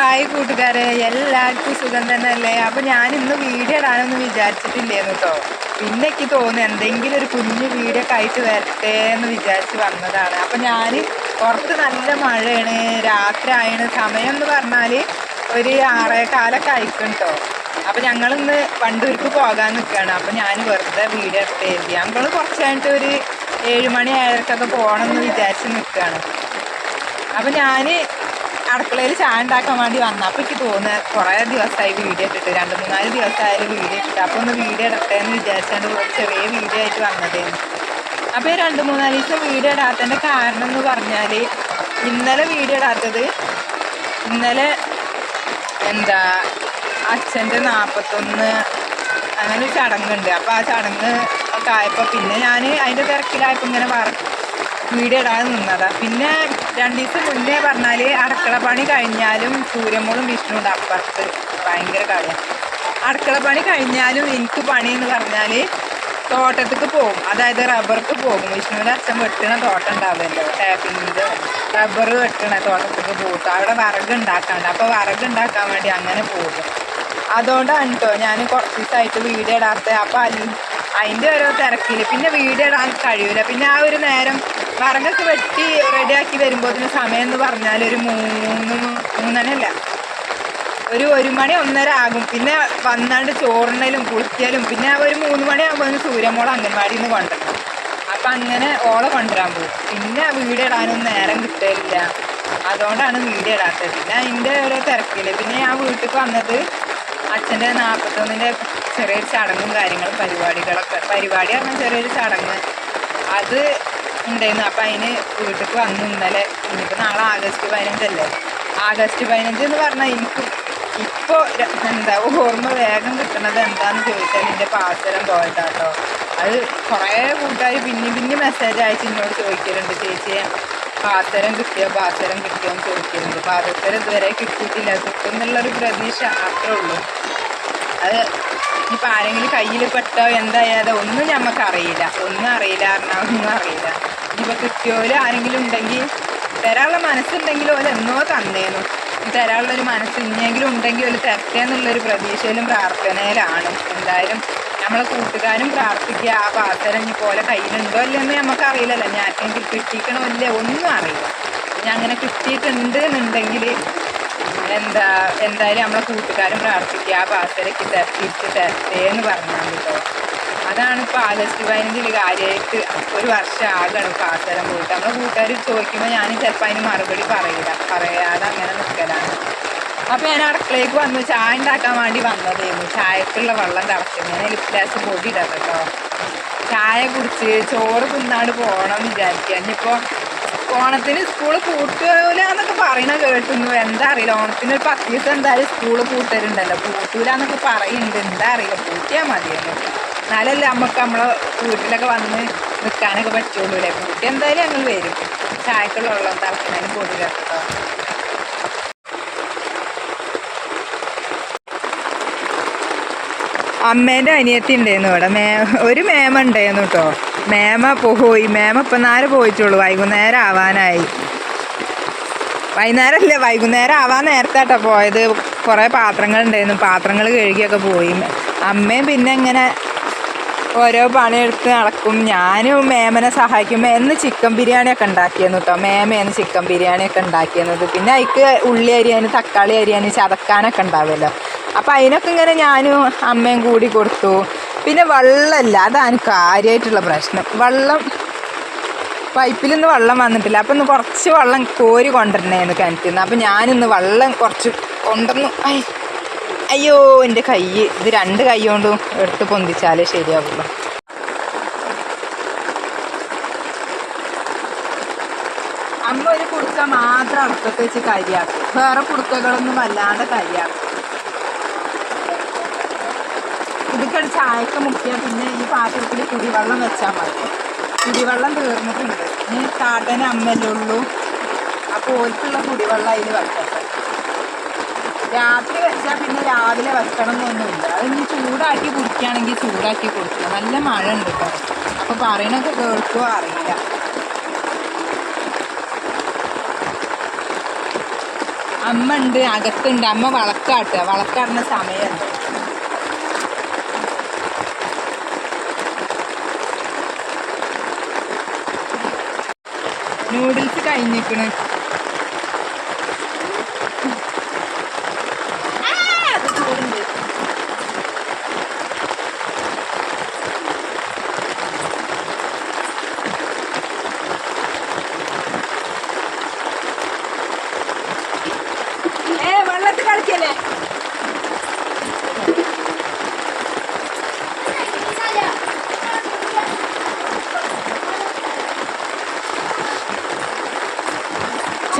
Hi കൂട്ടുകാരെ എല്ലാവർക്കും സുഖം തന്നെയല്ലേ? അപ്പൊ ഞാൻ ഇന്ന് വീഡിയോ ഇടാനൊന്നും വിചാരിച്ചിട്ടില്ലേന്ന് കേട്ടോ പിന്നെ എനിക്ക് തോന്നുന്നു എന്തെങ്കിലും ഒരു കുഞ്ഞു വീഡിയോ ആയിട്ട് വരട്ടെ എന്ന് വിചാരിച്ച് വന്നതാണ്. അപ്പൊ ഞാൻ പുറത്ത് നല്ല മഴയാണ് രാത്രി ആയാണ് സമയം എന്ന് പറഞ്ഞാൽ ഒരു ആറേ കാലൊക്കെ അയക്കും കേട്ടോ അപ്പൊ ഞങ്ങളിന്ന് വണ്ടൂർക്ക് പോകാൻ നിൽക്കുകയാണ് അപ്പൊ ഞാൻ വെറുതെ വീഡിയോ എടുത്ത് എഴുതി ഞങ്ങൾ കുറച്ച് കഴിഞ്ഞിട്ട് ഒരു ഏഴുമണി ഏഴരക്കൊക്കെ പോകണം എന്ന് വിചാരിച്ച് നിൽക്കുകയാണ് അപ്പൊ ഞാൻ അടുക്കളയിൽ ചായ ഉണ്ടാക്കാൻ വേണ്ടി വന്ന. അപ്പൊ എനിക്ക് തോന്നുന്നത് കുറേ ദിവസമായി വീഡിയോ ഇട്ടിട്ട് രണ്ട് മൂന്നാൽ ദിവസമായാലും വീഡിയോ ഇട്ടിട്ട്. അപ്പൊ ഒന്ന് വീഡിയോ ഇടട്ടെ എന്ന് വിചാരിച്ചാണ്ട് ചെറിയ വീഡിയോ ആയിട്ട് വന്നതേന്ന് അപ്പൊ ഈ രണ്ട് മൂന്നാൽ ദിവസം വീഡിയോ ഇടാത്തതിന്റെ കാരണം എന്ന് പറഞ്ഞാൽ ഇന്നലെ വീഡിയോ ഇടാത്തത് ഇന്നലെ എന്താ അച്ഛന്റെ നാൽപ്പത്തൊന്ന് അങ്ങനെ ഒരു ചടങ്ങുണ്ട്. അപ്പോൾ ആ ചടങ്ങ് ഒക്കെ ആയപ്പോൾ പിന്നെ ഞാൻ അതിന്റെ തിരക്കിലായപ്പോൾ ഇങ്ങനെ വീഡിയോ ഇടാതെ നിന്നതാ. പിന്നെ രണ്ട് ദിവസം മുന്നേ പറഞ്ഞാൽ അടുക്കള പണി കഴിഞ്ഞാലും സൂര്യമോളും വിഷ്ണുണ്ട് അപ്പുറത്ത് ഭയങ്കര കാര്യം അടുക്കള പണി കഴിഞ്ഞാലും എനിക്ക് പണി എന്ന് പറഞ്ഞാൽ തോട്ടത്തേക്ക് പോകും. അതായത് റബ്ബർക്ക് പോകും. വിഷ്ണുവിന്റെ അച്ഛൻ വെട്ടണ തോട്ടം ഉണ്ടാവുമല്ലോ ടാപ്പിങ്ങിന്റെ റബ്ബർ വെട്ടണ തോട്ടത്തേക്ക് പോകും. അവിടെ വിറക് ഉണ്ടാക്കാണ്ട് അപ്പോൾ വിറക് ഉണ്ടാക്കാൻ വേണ്ടി അങ്ങനെ പോകും. അതുകൊണ്ടാണ് കേട്ടോ ഞാൻ കുറച്ച് ദിവസമായിട്ട് വീഡിയോ ഇടാത്ത അപ്പോൾ അതിന്റെ ഓരോ തിരക്കിൽ പിന്നെ വീഡിയോ ഇടാൻ കഴിയൂല. പിന്നെ ആ ഒരു നേരം വിറകൊക്കെ വെട്ടി റെഡിയാക്കി വരുമ്പോഴത്തിന് സമയം എന്ന് പറഞ്ഞാൽ ഒരു മൂന്ന് മൂന്നരല്ല ഒരു ഒരു മണി ഒന്നര ആകും. പിന്നെ വന്നാണ്ട് ചോറിനലും കുളിക്കലും. പിന്നെ ഒരു മൂന്ന് മണിയാകുമ്പോൾ സൂര്യമോൾ അംഗൻവാടിയിൽ നിന്ന് കൊണ്ടുവരണം അപ്പം അങ്ങനെ ഓളെ കൊണ്ടുവരാൻ പോകും. പിന്നെ വീഡിയോ ഇടാനൊന്നും നേരം കിട്ടില്ല അതുകൊണ്ടാണ് വീഡിയോ ഇടാത്തത്. പിന്നെ അതിന്റെ ഓരോ തിരക്കിൽ പിന്നെ ഞാൻ വീട്ടിൽ വന്നത് അച്ഛന്റെ നാൽപ്പത്തൊന്നിന്റെ ചെറിയൊരു ചടങ്ങും കാര്യങ്ങളും പരിപാടികളൊക്കെ. പരിപാടി പറഞ്ഞാൽ ചെറിയൊരു ചടങ്ങ്. അത് ഉണ്ടായിരുന്നു. അപ്പം അതിന് വീട്ടിൽ വന്നു ഇന്നലെ. ഇനിയിപ്പോൾ നാളെ ആഗസ്റ്റ് പതിനഞ്ചല്ലേ? ആഗസ്റ്റ് പതിനഞ്ച് എന്ന് പറഞ്ഞാൽ എനിക്ക് ഇപ്പോൾ എന്താ ഓർമ്മ വേഗം കിട്ടണത് എന്താണെന്ന് ചോദിച്ചാൽ എന്റെ പാസരം പോയിട്ടാട്ടോ അത് കുറേ കൂട്ടുകാർ പിന്നെ പിന്നെ മെസ്സേജ് അയച്ച് എന്നോട് ചോദിക്കലുണ്ട്. ചേച്ചി പാത്തരം കിട്ടിയോ? പാത്തരം കിട്ടിയോ? എന്ന് ചോദിക്കലുണ്ട്. പാദസരം ഇതുവരെ കിട്ടിയിട്ടില്ല. കിട്ടും എന്നുള്ളൊരു പ്രതീക്ഷ അത്രേ ഉള്ളൂ. അത് ഇനിയിപ്പോൾ ആരെങ്കിലും കയ്യിൽ പെട്ടോ എന്തായാലും ഒന്നും ഞമ്മക്ക് അറിയില്ല ഒന്നും അറിയില്ല പറഞ്ഞാൽ ഒന്നും അറിയില്ല. ഇനിയിപ്പോൾ കിട്ടിയോൽ ആരെങ്കിലും ഉണ്ടെങ്കിൽ തരാനുള്ള മനസ്സുണ്ടെങ്കിൽ ഓല എന്നോ തന്നേനു തരാനുള്ളൊരു മനസ്സ് ഇനിയെങ്കിലും ഉണ്ടെങ്കിൽ ഒരു തരട്ടെ എന്നുള്ളൊരു പ്രതീക്ഷയിലും പ്രാർത്ഥനയിലാണ്. എന്തായാലും നമ്മളെ കൂട്ടുകാരും പ്രാർത്ഥിക്കുക ആ പാത്രം ഇനി പോലെ കയ്യിലുണ്ടോ അല്ലെന്ന് നമുക്ക് അറിയില്ലല്ലോ ഞാൻ ആർക്കെങ്കിലും കിട്ടിക്കണോ ഇല്ലേ ഒന്നും അറിയില്ല. ഞാൻ അങ്ങനെ കിട്ടിയിട്ടുണ്ട് എന്നുണ്ടെങ്കിൽ എന്താ എന്തായാലും നമ്മളെ കൂട്ടുകാരും പ്രാർത്ഥിക്കുക ആ പാസരക്ക് തിരിച്ച് തരത്തേ എന്ന് പറഞ്ഞാൽ കേട്ടോ അതാണ് ഇപ്പോൾ ആഗസ്റ്റ് പതിനഞ്ചിൽ കാര്യമായിട്ട് ഒരു വർഷം ആകണം പാസരം പോയിട്ട്. നമ്മളെ കൂട്ടുകാർ ചോദിക്കുമ്പോൾ ഞാൻ ചിലപ്പോൾ അതിന് മറുപടി പറയില്ല. പറയാതെ അങ്ങനെ നിൽക്കലാണ് അപ്പോൾ ഞാൻ അടുക്കളയ്ക്ക് വന്നു. ചായ ഉണ്ടാക്കാൻ വേണ്ടി വന്നതായിരുന്നു ചായക്കുള്ള വെള്ളം തിളച്ചു. ഞാൻ ലിപ്ലാസ് പൊടി ഇടാം കേട്ടോ ചായ കുടിച്ച് ചോറ് തിന്നാണ്ട് പോകണം വിചാരിക്കുക. ഇനിയിപ്പോൾ ഓണത്തിന് സ്കൂൾ പൂട്ടൂല എന്നൊക്കെ പറയണ കേട്ടുന്നു എന്താ അറിയില്ല. ഓണത്തിന് ഒരു പത്ത് ദിവസം എന്തായാലും സ്കൂൾ പൂട്ടലുണ്ടല്ലോ. പൂട്ടൂല എന്നൊക്കെ പറയുന്നുണ്ട്. എന്താ അറിയില്ല. പൂട്ടിയാൽ മതിയല്ലോ. എന്നാലല്ലേ നമുക്ക് നമ്മളെ വീട്ടിലൊക്കെ വന്ന് നിൽക്കാനൊക്കെ പറ്റുള്ളൂ അല്ലേ പൂട്ടി എന്തായാലും ഞങ്ങൾ വരും. ചായക്കുള്ള വെള്ളം തിളക്കുന്നതിന് പൊടി കേട്ടോ അമ്മേന്റെ അനിയത്തി ഉണ്ടായിരുന്നു ഇവിടെ. മേ ഒരു മേമ ഉണ്ടായിരുന്നു കേട്ടോ. മേമ പോയി മേമ ഇപ്പം നേരെ പോയിട്ടുള്ളൂ. വൈകുന്നേരം ആവാനായി. വൈകുന്നേരമല്ലേ വൈകുന്നേരം ആവാൻ നേരത്താട്ടോ പോയത്. കുറേ പാത്രങ്ങൾ ഉണ്ടായിരുന്നു പാത്രങ്ങൾ കഴുകിയൊക്കെ പോയി. അമ്മയും പിന്നെ ഇങ്ങനെ ഓരോ പണിയെടുത്ത് നടക്കും. ഞാനും മേമനെ സഹായിക്കും. എന്ന് ചിക്കൻ ബിരിയാണിയൊക്കെ ഉണ്ടാക്കിയെന്ന് കേട്ടോ മേമയാണ് ചിക്കൻ ബിരിയാണിയൊക്കെ ഉണ്ടാക്കിയെന്നത് പിന്നെ അതിക്ക് ഉള്ളി അരിയാനും തക്കാളി അരിയാനും ചതക്കാനൊക്കെ ഉണ്ടാവുമല്ലോ. അപ്പം അതിനൊക്കെ ഇങ്ങനെ ഞാനും അമ്മയും കൂടി കൊടുത്തു. പിന്നെ വെള്ളമല്ല. അതാണ് കാര്യമായിട്ടുള്ള പ്രശ്നം. വെള്ളം പൈപ്പിൽ നിന്ന് വെള്ളം വന്നിട്ടില്ല. അപ്പം ഇന്ന് കുറച്ച് വെള്ളം കോരി കൊണ്ടുവരണേന്ന് കിണറ്റിൽ നിന്ന്. അപ്പം ഞാനിന്ന് വെള്ളം കുറച്ച് കൊണ്ടുവന്നു അയ്യോ എന്റെ കൈ. ഇത് രണ്ട് കൈ കൊണ്ടും എടുത്ത് പൊന്തിച്ചാലേ ശരിയാവുള്ളൂ. അമ്മ ഒരു കുടുക്ക മാത്രം അടുപ്പത്ത് വെച്ച് കരിയാക്കും. വേറെ കുടുക്കകളൊന്നും വല്ലാതെ കരിയാക്കും ഇതൊക്കെ ചായക്ക് മുക്കിയാൽ പിന്നെ ഈ പാത്രത്തിൽ കുടിവെള്ളം വെച്ചാൽ മതി. കുടിവെള്ളം തീർന്നിട്ടുണ്ട്. ഇനി കാട്ടന് അമ്മല്ലേ ഉള്ളൂ. അപ്പോൾ ഓൽക്കുള്ള കുടിവെള്ളം അതിൽ വെക്കട്ടെ. രാത്രി വെച്ചാൽ പിന്നെ രാവിലെ വെക്കണം എന്നൊന്നുമില്ല അത് ഇനി ചൂടാക്കി കുടിക്കുകയാണെങ്കിൽ ചൂടാക്കി കുടിക്കുക. നല്ല മഴ ഉണ്ട് കേട്ടോ. അപ്പോൾ പറയണൊക്കെ കേൾക്കുമോ അറിയില്ല. അമ്മ ഉണ്ട് അകത്തുണ്ട്. അമ്മ വളക്കാട്ടുക വളക്കാടുന്ന സമയമല്ല നൂഡിൽസ് കഴിഞ്ഞിക്കണ്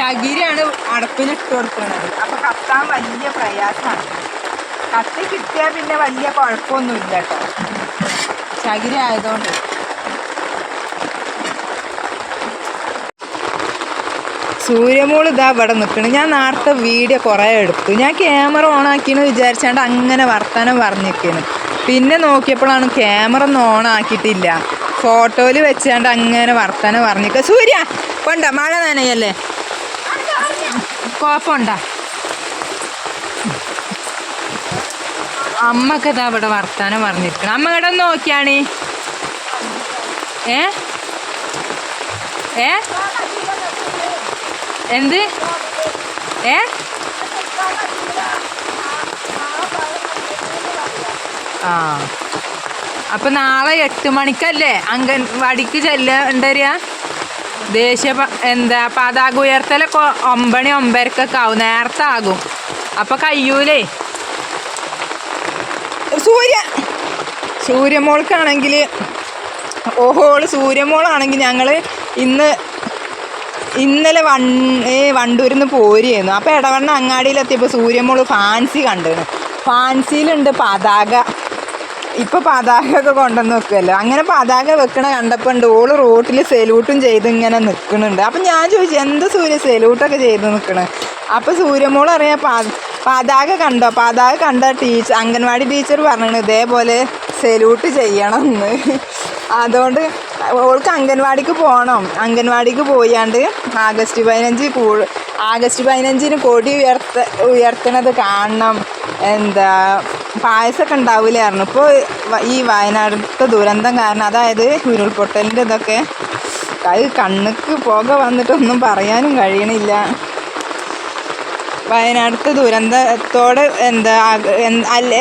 ചകിരിയാണ് അടപ്പിലിട്ട് കൊടുക്കുന്നത്. അപ്പൊ കത്താൻ വലിയ പ്രയാസമാണ് കത്തി കിട്ടിയാൽ പിന്നെ വലിയ കുഴപ്പമൊന്നുമില്ല കേട്ടോ. ചകിരി ആയതുകൊണ്ട്. സൂര്യമോൾ ഇതാ ഇവിടെ നിൽക്കണ് ഞാൻ നേരത്തെ വീഡിയോ കുറേ എടുത്തു. ഞാൻ ക്യാമറ ഓൺ ആക്കിയെന്ന് വിചാരിച്ചാണ്ട് അങ്ങനെ വർത്തമാനം പറഞ്ഞിരിക്കുന്നു പിന്നെ നോക്കിയപ്പോഴാണ് ക്യാമറ ഒന്നും ഓൺ ആക്കിയിട്ടില്ല. ഫോട്ടോയിൽ വെച്ചാണ്ട് അങ്ങനെ വർത്തമാനം പറഞ്ഞിരിക്കുക സൂര്യ കൊണ്ട? മഴ നനയല്ലേ? കോപ്പുണ്ടാ അമ്മയ്ക്ക് ഇതാ ഇവിടെ വർത്താനം പറഞ്ഞിരിക്കണം. അമ്മ ഇവിടെ നോക്കിയാണ്? ഏ? ഏ? എന്ത്? ഏ? ആ. അപ്പൊ നാളെ എട്ട് മണിക്കല്ലേ അംഗൻവാടിക്ക് ചെല്ലണ്ടരിക ദേശീയ എന്താ പതാക ഉയർത്തലൊക്കെ ഒമ്പണി ഒമ്പരക്കൊക്കെ ആവും. നേരത്തെ ആകും. അപ്പൊ കയ്യൂലേ? സൂര്യ. സൂര്യമോൾക്കാണെങ്കിൽ ഓഹോൾ സൂര്യമോളാണെങ്കിൽ ഞങ്ങൾ ഇന്ന് ഇന്നലെ വൺ വണ്ടൂരിൽ നിന്ന് പോരുമായിരുന്നു അപ്പോൾ ഇടവണ്ണ അങ്ങാടിയിലെത്തിയപ്പോൾ സൂര്യമോൾ ഫാൻസി കണ്ടിരുന്നു ഫാൻസിയിലുണ്ട് പതാക. ഇപ്പോൾ പതാക ഒക്കെ കൊണ്ടുവന്ന് വെക്കുമല്ലോ അങ്ങനെ പതാക വെക്കണ കണ്ടപ്പോൾ ഉണ്ട് ഓൾ റോട്ടിൽ സെലൂട്ടും ചെയ്ത് ഇങ്ങനെ നിൽക്കുന്നുണ്ട്. അപ്പം ഞാൻ ചോദിച്ചു എന്ത് സൂര്യ സെലൂട്ടൊക്കെ ചെയ്ത് നിൽക്കണേ? അപ്പോൾ സൂര്യമോൾ അറിയാ പതാക കണ്ടോ? പതാക കണ്ട ടീച്ചർ അംഗൻവാടി ടീച്ചർ പറഞ്ഞു ഇതേപോലെ സെലൂട്ട് ചെയ്യണം എന്ന് അതുകൊണ്ട് ഓൾക്ക് അംഗൻവാടിക്ക് പോകണം. അംഗൻവാടിക്ക് പോയാണ്ട് ആഗസ്റ്റ് പതിനഞ്ച് കൂ ആഗസ്റ്റ് പതിനഞ്ചിന് കൊടി ഉയർത്ത ഉയർത്തണത് കാണണം. എന്താ പായസമൊക്കെ ഉണ്ടാവില്ലായിരുന്നു ഇപ്പോൾ ഈ വയനാടത്തെ ദുരന്തം കാരണം അതായത് ഉരുൾപൊട്ടലിന്റെ ഇതൊക്കെ അത് കണ്ണുക്ക് പുക വന്നിട്ടൊന്നും പറയാനും കഴിയണില്ല. വയനാട്ടിലത്തെ ദുരന്തത്തോട് എന്താ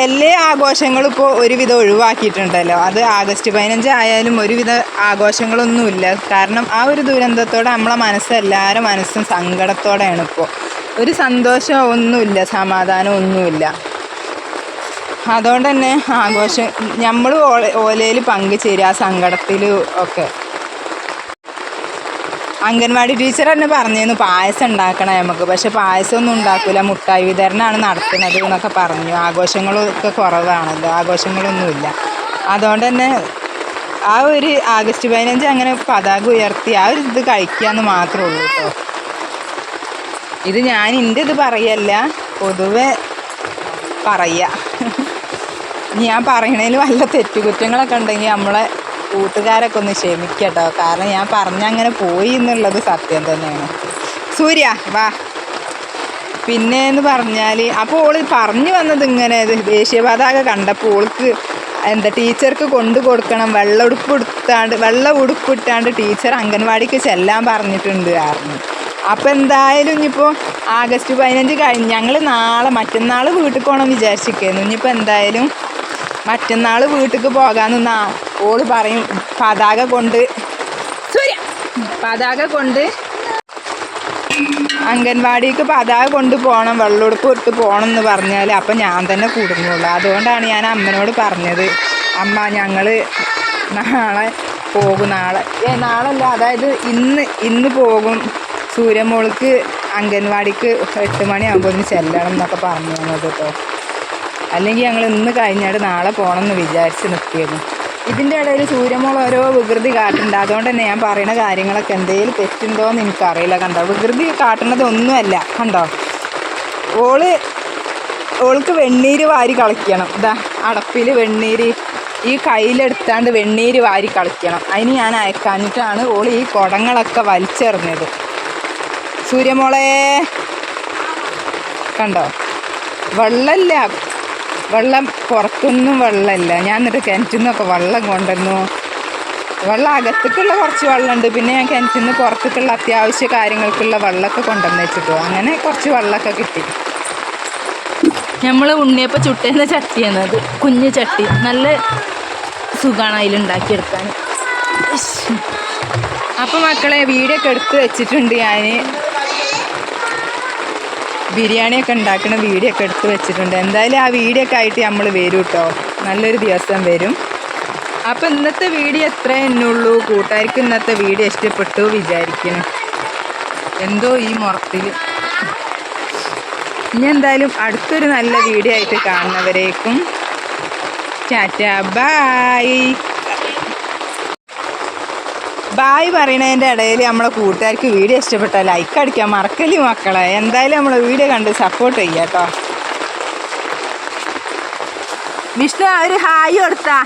എല്ലാ ആഘോഷങ്ങളും ഇപ്പോൾ ഒരുവിധം ഒഴിവാക്കിയിട്ടുണ്ടല്ലോ. അത് ആഗസ്റ്റ് പതിനഞ്ച് ആയാലും ഒരുവിധ ആഘോഷങ്ങളൊന്നുമില്ല. കാരണം ആ ഒരു ദുരന്തത്തോടെ നമ്മളെ മനസ്സ് എല്ലാവരുടെ മനസ്സും സങ്കടത്തോടെയാണ് ഇപ്പോൾ ഒരു സന്തോഷം ഒന്നുമില്ല സമാധാനം ഒന്നുമില്ല അതുകൊണ്ട് തന്നെ ആഘോഷം നമ്മൾ ഓലയിൽ പങ്കുചേരുക ആ സങ്കടത്തിൽ ഒക്കെ. അംഗൻവാടി ടീച്ചർ തന്നെ പറഞ്ഞിരുന്നു പായസം ഉണ്ടാക്കണം നമുക്ക് പക്ഷെ പായസമൊന്നും ഉണ്ടാക്കില്ല മുട്ടായി വിതരണമാണ് നടത്തുന്നത് എന്നൊക്കെ പറഞ്ഞു. ആഘോഷങ്ങളൊക്കെ കുറവാണല്ലോ ആഘോഷങ്ങളൊന്നുമില്ല. അതുകൊണ്ട് തന്നെ ആ ഒരു ആഗസ്റ്റ് പതിനഞ്ച് അങ്ങനെ പതാക ഉയർത്തി ആ ഒരു ഇത് കഴിക്കുക എന്ന് മാത്രമേ ഉള്ളൂ കേട്ടോ ഇത് ഞാൻ എന്റെ ഇത് പറയല്ല പൊതുവെ പറയുക ഞാൻ പറയണതിൽ വല്ല തെറ്റുകുറ്റങ്ങളൊക്കെ ഉണ്ടെങ്കിൽ നമ്മളെ കൂട്ടുകാരൊക്കെ ഒന്ന് ക്ഷമിക്കട്ടോ. കാരണം ഞാൻ പറഞ്ഞങ്ങനെ പോയി എന്നുള്ളത് സത്യം തന്നെയാണ്. സൂര്യ വാ. പിന്നെ എന്ന് പറഞ്ഞാൽ അപ്പോൾ ഓൾ പറഞ്ഞു വന്നത് ഇങ്ങനെ ദേശീയ കണ്ടപ്പോൾ ഓൾക്ക് എന്താ ടീച്ചർക്ക് കൊണ്ടു കൊടുക്കണം വെള്ള ഉടുപ്പ് എടുത്താണ്ട് വെള്ള ഉടുപ്പിട്ടാണ്ട് ടീച്ചർ അംഗൻവാടിക്ക് ചെല്ലാൻ പറഞ്ഞിട്ടുണ്ട് കാരണം അപ്പോൾ എന്തായാലും ഇനിയിപ്പോൾ ആഗസ്റ്റ് പതിനഞ്ച് കഴിഞ്ഞ് ഞങ്ങൾ നാളെ മറ്റന്നാൾ വീട്ടിൽ പോകണം വിചാരിച്ചിരിക്കുന്നു ഇനിയിപ്പോൾ എന്തായാലും മറ്റന്നാൾ വീട്ടിലേക്ക് പോകാൻ നിന്നാ. ഓൾ പറയും പതാക കൊണ്ട്. സൂര്യ പതാക കൊണ്ട് അംഗൻവാടിക്ക് പതാക കൊണ്ട് പോകണം വെള്ളമെടുപ്പ് ഇട്ട് പോകണം എന്ന് പറഞ്ഞാൽ അപ്പം ഞാൻ തന്നെ കുടുങ്ങുള്ളൂ. അതുകൊണ്ടാണ് ഞാൻ അമ്മനോട് പറഞ്ഞത് അമ്മ ഞങ്ങൾ നാളെ പോകും നാളെ. ഏ നാളല്ല അതായത് ഇന്ന് ഇന്ന് പോകും. സൂര്യമോൾക്ക് അംഗൻവാടിക്ക് എട്ട് മണിയാകുമ്പോൾ ചെല്ലണം എന്നൊക്കെ പറഞ്ഞു തന്നത് കേട്ടോ. അല്ലെങ്കിൽ ഞങ്ങൾ ഇന്ന് കഴിഞ്ഞാൽ നാളെ പോകണം എന്ന് വിചാരിച്ച് നിൽക്കിയിരുന്നു ഇതിന്റെ ഇടയിൽ സൂര്യമോൾ ഓരോ വികൃതി കാട്ടുണ്ട് അതുകൊണ്ട് തന്നെ ഞാൻ പറയുന്ന കാര്യങ്ങളൊക്കെ എന്തെങ്കിലും തെറ്റുണ്ടോ എന്ന് എനിക്കറിയില്ല കണ്ടോ. വികൃതി കാട്ടുന്നത് ഒന്നുമല്ല കണ്ടോ. ഓൾ ഓൾക്ക് വെണ്ണീര് വാരി കളിക്കണം. ഇതാ അടപ്പിൽ വെണ്ണീര്. ഈ കയ്യിലെടുത്താണ്ട് വെണ്ണീര് വാരി കളിക്കണം. അതിന് ഞാൻ അയക്കാഞ്ഞിട്ടാണ് ഓൾ ഈ കുടങ്ങളൊക്കെ വലിച്ചെറിഞ്ഞത്. സൂര്യമോളേ. കണ്ടോ? വെള്ളമില്ല. വെള്ളം പുറത്തൊന്നും വെള്ളമില്ല. ഞാൻ എന്നിട്ട് കിണറ്റിൽ നിന്നൊക്കെ വെള്ളം കൊണ്ടുവന്നു വെള്ളം അകത്തേക്കുള്ള കുറച്ച് വെള്ളമുണ്ട്. പിന്നെ ഞാൻ കിണറ്റിൽ നിന്ന് പുറത്തേക്കുള്ള അത്യാവശ്യ കാര്യങ്ങൾക്കുള്ള വെള്ളമൊക്കെ കൊണ്ടുവന്ന് വെച്ചിട്ടു. അങ്ങനെ കുറച്ച് വെള്ളമൊക്കെ കിട്ടി. നമ്മൾ ഉണ്ണിയപ്പോൾ ചുട്ടുന്ന ചട്ടിയാണ് അത്. കുഞ്ഞു ചട്ടി. നല്ല സുഖമാണ് അതിലുണ്ടാക്കിയെടുക്കാൻ. അപ്പോൾ മക്കളെ വീഡിയോ ഒക്കെ എടുത്ത് വെച്ചിട്ടുണ്ട് ഞാൻ ബിരിയാണിയൊക്കെ ഉണ്ടാക്കുന്ന വീഡിയോ ഒക്കെ എടുത്ത് വെച്ചിട്ടുണ്ട്. എന്തായാലും ആ വീഡിയോ ഒക്കെ ആയിട്ട് നമ്മൾ വരും കേട്ടോ നല്ലൊരു ദിവസം വരും. അപ്പോൾ ഇന്നത്തെ വീഡിയോ എത്ര എന്നുള്ളൂ. കൂട്ടുകാർക്ക് ഇന്നത്തെ വീഡിയോ ഇഷ്ടപ്പെട്ടു വിചാരിക്കുന്നു. എന്തോ ഈ മുറത്തിൽ. ഇനി എന്തായാലും അടുത്തൊരു നല്ല വീഡിയോ ആയിട്ട് കാണുന്നവരേക്കും. ചാറ്റ ബായ് ബായ് പറയണതിന്റെ ഇടയിൽ നമ്മളെ കൂട്ടുകാർക്ക് വീഡിയോ ഇഷ്ടപ്പെട്ടാൽ ലൈക്ക് അടിക്കാൻ മറക്കൽ മക്കളെ. എന്തായാലും നമ്മളെ വീഡിയോ കണ്ട് സപ്പോർട്ട് ചെയ്യാം കേട്ടോ വിഷ്ണു ഒരു ഹായ് കൊടുത്താ.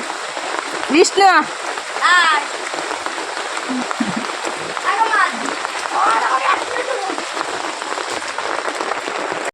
വിഷ്ണു.